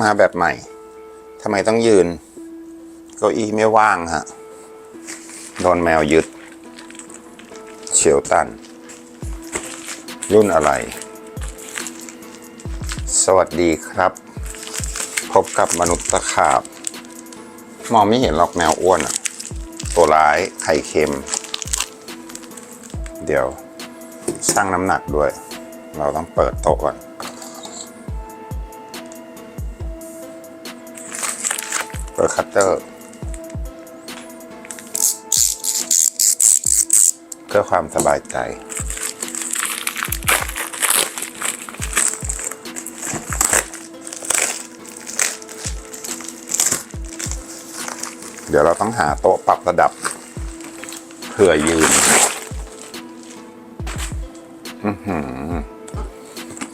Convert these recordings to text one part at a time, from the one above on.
มาแบบใหม่ทำไมต้องยืน เก้าอี้ไม่ว่างฮะ โดนแมวยึดเฉียวตัน รุ่นอะไร สวัสดีครับ พบกับมนุษย์ตะขาบ มองไม่เห็นหรอกแมวอ้วนอะตัวร้ายไข่เค็ม เดี๋ยวชั่งน้ำหนักด้วย เราต้องเปิดโต๊ะก่อน เปิดคัตเตอร์เพื่อความสบายใจ เดี๋ยวเราต้องหาโต๊ะปรับระดับเผื่อยืน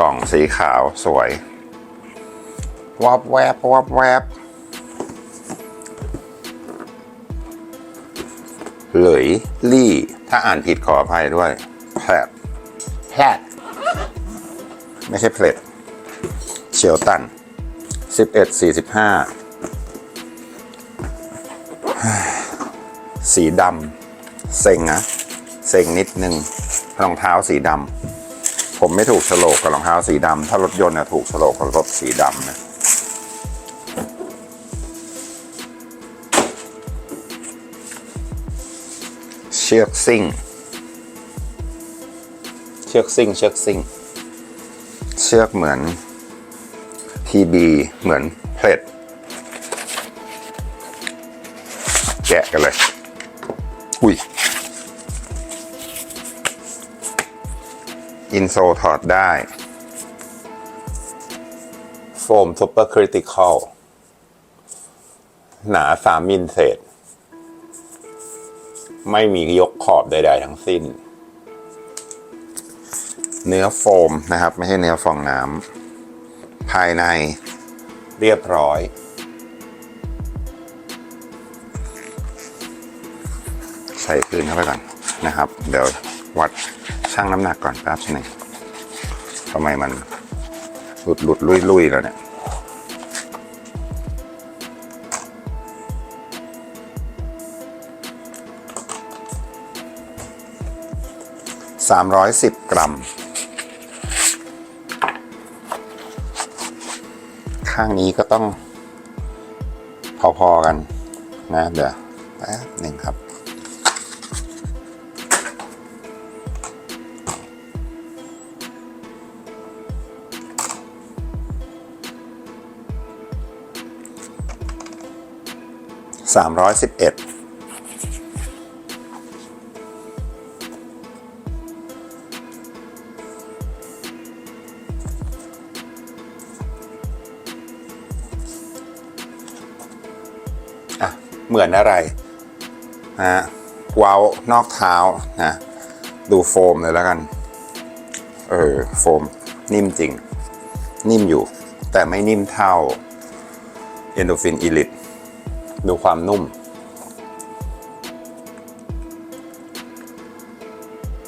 กล่องสีขาวสวย วับแวบวับแวบ เหลยลี่ ถ้าอ่านผิดขออภัยด้วยแพลดแพลดไม่ใช่เพลดเชียวตันสิบเอ็ดสี่สิบห้าสีดำเซ็งนะเซ็งนิดนึงรองเท้าสีดำผมไม่ถูกโฉลกกับรองเท้าสีดำถ้ารถยนต์นะถูกโฉลกกับรถสีดำนะ เชือกซิ่ง เชือกซิ่ง เชือกซิ่ง เชือกเหมือน PB เหมือนเพลทแกะกันเลย อุ้ย อินโซถอดได้ โฟมซูเปอร์คริติคอลหนาสามมิลเศษ ไม่มียกขอบใด ๆ ทั้งสิ้น เนื้อโฟมนะครับ ไม่ใช่เนื้อฟองน้ำภายในเรียบร้อยใส่ปืนเข้าไปก่อนนะครับ เดี๋ยววัดชั่งน้ำหนักก่อนแป๊บหนึงทำไมมันหลุดหลุดลุยลุยแล้วเนี่ย สามร้อยสิบกรัม ข้างนี้ก็ต้องพอๆกันนะเดี๋ยวแป๊บหนึ่งครับสามร้อยสิบเอ็ด เหมือนอะไรนะฮะเว้านอกเท้านะดูโฟมเลยแล้วกัน เออโฟมนิ่มจริง นิ่มอยู่ แต่ไม่นิ่มเท่า e n d o r p h i n Elite ดูความนุ่ม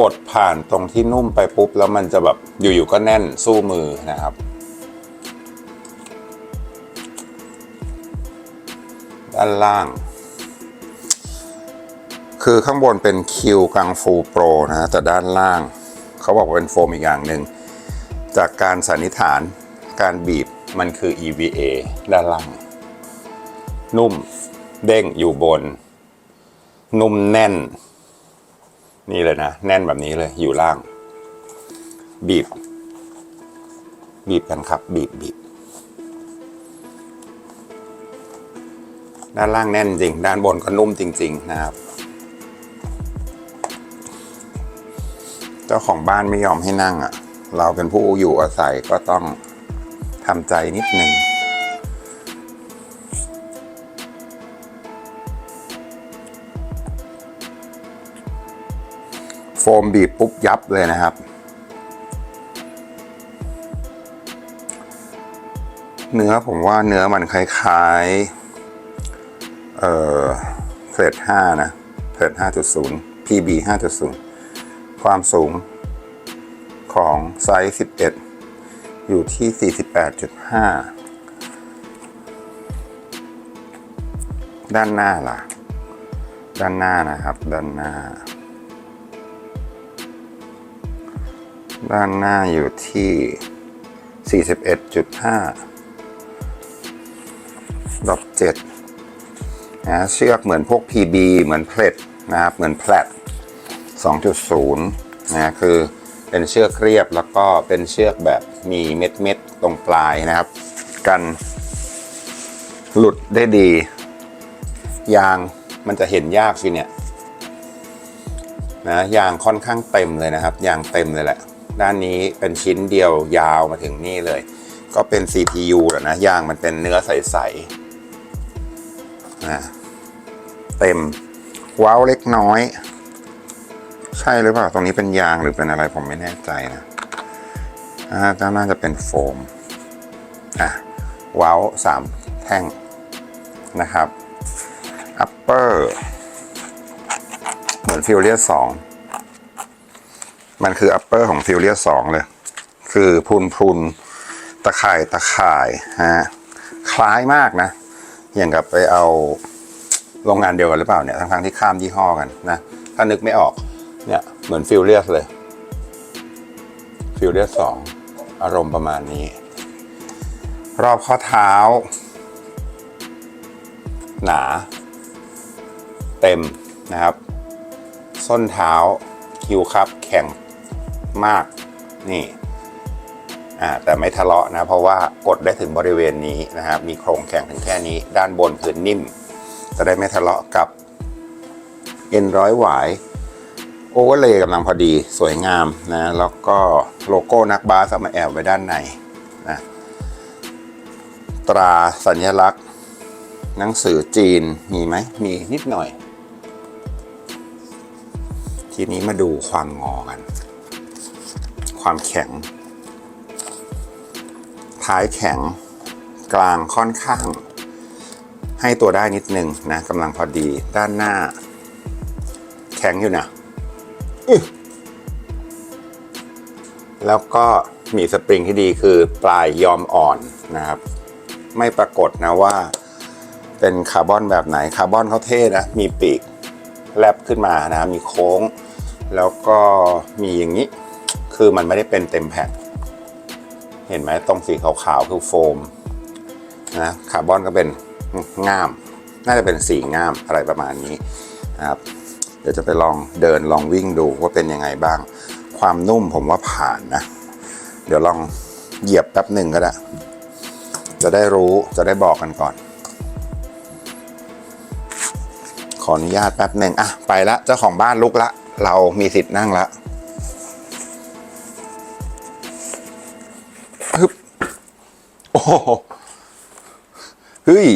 กดผ่านตรงที่นุ่มไปปุ๊บ แล้วมันจะแบบอยู่ๆก็แน่นสู้มือนะครับ ด้านล่าง คือข้างบนเป็นคิวกังฟูโปรนะแต่ด้านล่างเขาบอกว่าเป็นโฟมอีกอย่างหนึ่งจากการสันนิษฐานการบีบมันคือ EVA ด้านล่าง นุ่มเด้งอยู่บน นุ่มแน่น นี่เลยนะ แน่นแบบนี้เลยอยู่ล่าง บีบ บีบกันครับ บีบบีบด้านล่างแน่นจริง ด้านบนก็นุ่มจริง ๆ นะครับ เจ้าของบ้านไม่ยอมให้นั่งอะ่ะ เราเป็นผู้อยู่อาศัยก็ต้องทำใจนิดหนึ่งโฟมบีบปุ๊บยับเลยนะครับ เนื้อผมว่าเนื้อมันคล้ายๆ เอ่อเพลท5นะเพลท5.0 PB 5.0 ความสูงของไซส์ 11 อยู่ที่ 48.5 ด้านหน้าล่ะ ด้านหน้านะครับ ด้านหน้า ด้านหน้าอยู่ที่ 41.5ดอกดนะเชือกเหมือนพวก PB เหมือนเพลทนะครับ เหมือนแพลท 2.0 นะคือเป็นเชือกเรียบแล้วก็เป็นเชือกแบบมีเม็ดเม็ดตรงปลายนะครับ กันหลุดได้ดี ยางมันจะเห็นยากสิเนี่ยนะยางค่อนข้างเต็มเลยนะครับ ยางเต็มเลยแหละ ด้านนี้เป็นชิ้นเดียวยาวมาถึงนี่เลย ก็เป็น CPU แหละนะยางมันเป็นเนื้อใสๆนะเต็มว้าวเล็กน้อย ใช่หรือเปล่า ตรงนี้เป็นยางหรือเป็นอะไรผมไม่แน่ใจนะก็น่าจะเป็นโฟม อะ ว้าวสามแท่งนะครับ upper เหมือนฟิวเลียสองมันคือ upper ของฟิวเลียสองเลย คือพุนพุนตะข่ายตะข่ายฮะ คล้ายมากนะ อย่างกับไปเอาโรงงานเดียวกันหรือเปล่าเนี่ย ทั้งๆที่ข้ามยี่ห้อกันนะ ถ้านึกไม่ออก เนี่ย เหมือนฟิวเลียสเลย ฟิวเลียสสองอารมณ์ประมาณนี้ รอบข้อเท้า หนา เต็มนะครับ ส้นเท้าคิวครับ แข็งมากนี่อ่าแต่ไม่ทะเลาะนะ เพราะว่ากดได้ถึงบริเวณนี้นะครับ มีโครงแข็งถึงแค่นี้ ด้านบนคือนิ่ม จะได้ไม่ทะเลาะกับเอ็นร้อยหวาย โอเวอร์เลย์กำลังพอดีสวยงามนะแล้วก็โลโก้นักบาสมาแอบไว้ด้านในนะตราสัญลักษณ์ หนังสือจีนมีไหมมีนิดหน่อย ทีนี้มาดูความงอกัน ความแข็ง ท้ายแข็งกลางค่อนข้าง ให้ตัวได้นิดนึงนะกำลังพอดีด้านหน้า แข็งอยู่นะ แล้วก็มีสปริงที่ดีคือปลายยอมอ่อนนะครับ ไม่ปรากฏนะว่า เป็นคาร์บอนแบบไหนคาร์บอนเขาเท่นะ มีปีกแลบขึ้นมานะมีโค้ง แล้วก็มีอย่างนี้ คือมันไม่ได้เป็นเต็มแผ่นเห็นไหมตรงสีขาวๆคือโฟมนะคาร์บอนก็เป็นง่าม น่าจะเป็นสีง่ามอะไรประมาณนี้นะครับ เดี๋ยวจะไปลองเดินลองวิ่งดูว่าเป็นยังไงบ้าง ความนุ่มผมว่าผ่านนะ เดี๋ยวลองเหยียบแป๊บหนึ่งก็ได้ จะได้รู้จะได้บอกกันก่อน ขออนุญาตแป๊บหนึ่งอะไปละเจ้าของบ้านลุกละ เรามีสิทธิ์นั่งละฮึบโอ้เฮ้ย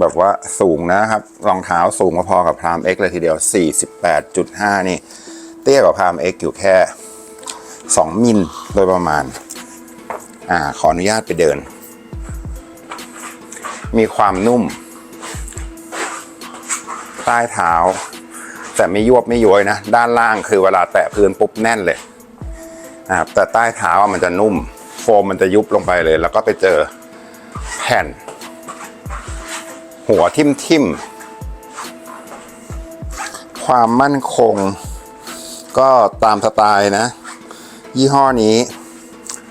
แบบว่าสูงนะครับรองเท้าสูงพอๆกับพราม X เลยทีเดียว 48.5 นี่ เตี้ยกว่าพราม X อยู่แค่ 2 มิลโดยประมาณ อ่า ขออนุญาตไปเดิน มีความนุ่ม ใต้เท้า แต่ไม่ยวบไม่ย้วยนะ ด้านล่างคือเวลาแตะพื้นปุ๊บแน่นเลยนะครับแต่ใต้เท้ามันจะนุ่ม โฟมมันจะยุบลงไปเลย แล้วก็ไปเจอแผ่น หัวทิ่มทิมๆความมั่นคง ก็ตามสไตล์นะ ยี่ห้อนี้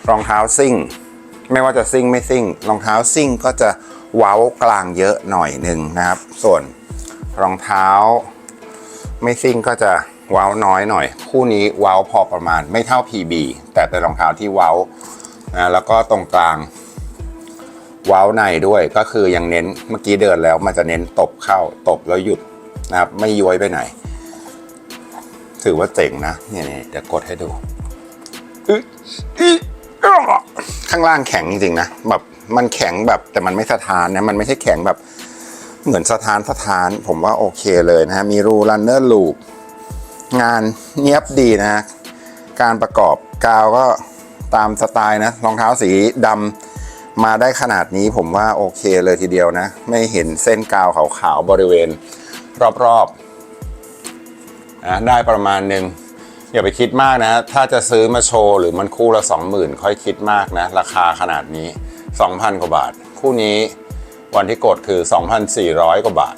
รองเท้าซิ่ง ไม่ว่าจะซิ่งไม่ซิ่งรองเท้าซิ่งก็จะว้ากลางเยอะหน่อยหนึ่งนะครับ ส่วนรองเท้า ไม่ซิ่งก็จะว้าน้อยหน่อย คู่นี้ว้าพอประมาณไม่เท่า PB แต่เป็นรองเท้าที่ว้านะแล้วก็ตรงกลาง ว้าวในด้วยก็คือยังเน้นเมื่อกี้เดินแล้วมันจะเน้นตบเข้าตบแล้วหยุดนะครับ ไม่ย้วยไปไหน ถือว่าเจ๋งนะเนี่ยเดี๋ยวกดให้ดูข้างล่างแข็งจริงๆนะแบบมันแข็งแบบแต่มันไม่สะท้านนะมันไม่ใช่แข็งแบบเหมือนสะท้านสะท้าน ผมว่าโอเคเลยนะฮะมีรูรันเนอร์ลูปงานเนียบดีนะ การประกอบกาวก็ตามสไตล์นะรองเท้าสีดำ มาได้ขนาดนี้ผมว่าโอเคเลยทีเดียวนะ ไม่เห็นเส้นกาวขาวๆบริเวณ รอบๆนะได้ประมาณหนึ่งอย่าไปคิดมากนะ ถ้าจะซื้อมาโชว์หรือมันคู่ละ 20,000 ค่อยคิดมากนะ ราคาขนาดนี้ 2,000 กว่าบาท คู่นี้วันที่กดคือ 2,400 กว่าบาท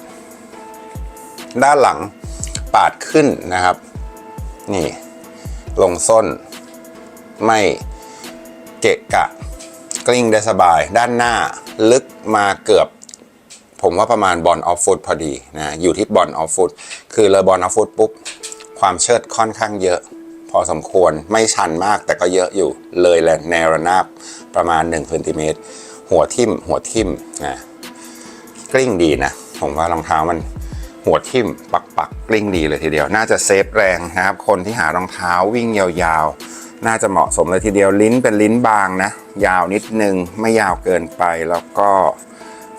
ด้านหลังปาดขึ้นนะครับ นี่ ลงส้น ไม่เกะกะ กลิ้งได้สบาย ด้านหน้าลึกมาเกือบ ผมว่าประมาณบอลออฟฟุตพอดีนะอยู่ที่บอลออฟฟุตคือเลยบอลออฟฟุตปุ๊บความเชิดค่อนข้างเยอะ พอสมควรไม่ชันมากแต่ก็เยอะอยู่เลยแหละแนวระนาบประมาณ1เซนติเมตรหัวทิ่มหัวทิ่มนะกลิ้งดีนะ ผมว่ารองเท้ามันหัวทิ่มปักปักกลิ้งดีเลยทีเดียว น่าจะเซฟแรงนะครับ คนที่หารองเท้าวิ่งยาว น่าจะเหมาะสมเลยทีเดียวลิ้นเป็นลิ้นบางนะ ยาวนิดนึงไม่ยาวเกินไปแล้วก็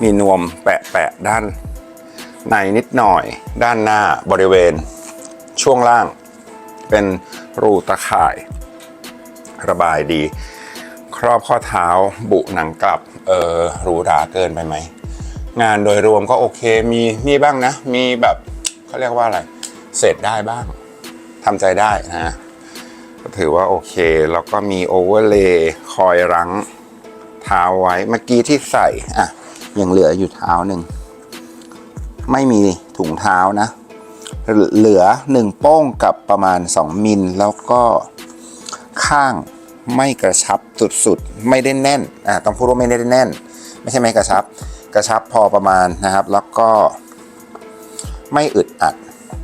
มีนวมแปะๆด้านในนิดหน่อย ด้านหน้าบริเวณ ช่วงล่าง เป็นรูตะข่าย ระบายดี ครอบข้อเท้าบุหนังกลับ เออรูราเกินไปไหม งานโดยรวมก็โอเคมีมีบ้างนะ มีแบบเขาเรียกว่าอะไร เสร็จได้บ้างทำใจได้นะ ก็ถือว่าโอเค แล้วก็มีโอเวอร์เลย์คอยรั้งเท้าไว้ เมื่อกี้ที่ใส่อะยังเหลืออยู่เท้าหนึ่ง ไม่มีถุงเท้านะ เหลือ1โป้งกับประมาณ 2 มิล แล้วก็ข้างไม่กระชับสุดๆ ไม่ได้แน่นอ่าต้องพูดว่าไม่ได้แน่น ไม่ใช่ไม่กระชับ กระชับพอประมาณนะครับ แล้วก็ไม่อึดอัด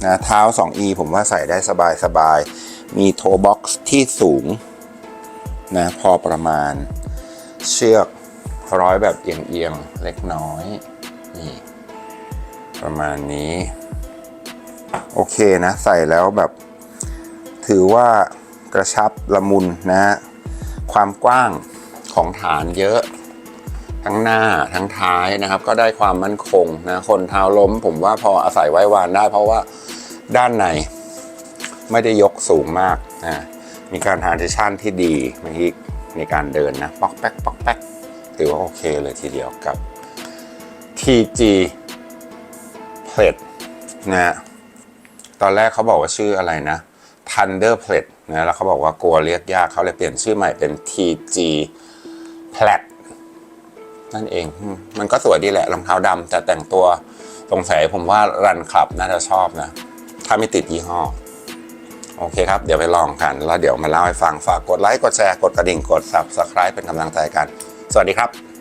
นะเท้า 2e ผมว่าใส่ได้สบายๆ มีโทบ็อกซ์ที่สูงนะพอประมาณ เชือกร้อยแบบเอียงๆเล็กน้อยนี่ประมาณนี้ โอเคนะใส่แล้วแบบ ถือว่ากระชับละมุนนะ ความกว้างของฐานเยอะ ทั้งหน้าทั้งท้ายนะครับ ก็ได้ความมั่นคงนะ คนเท้าล้มผมว่าพออาศัยไว้วานได้เพราะว่าด้านใน ไม่ได้ยกสูงมากนะมีการทานเทชันที่ดีเมื่อกี้ในการเดินนะปอกแป๊กปอกแป๊กถือว่าโอเคเลยทีเดียวกับ TG เพล t นะฮะตอนแรกเขาบอกว่าชื่ออะไรนะ Thunder p l a t นะแล้วเขาบอกว่ากลัวเรียกยากเขาเลยเปลี่ยนชื่อใหม่เป็น TG p l a t นั่นเอง มันก็สวยดีแหละรองเท้าดำแต่แต่งตัวสงสัยผมว่ารันคลับน่าจะชอบนะ ถ้าไม่ติดยี่ห้อ โอเคครับ เดี๋ยวไปลองกันแล้วเดี๋ยวมาเล่าให้ฟังฝากกดไลค์กดแชร์กดกระดิ่งกด Subscribe เป็นกำลังใจกัน สวัสดีครับ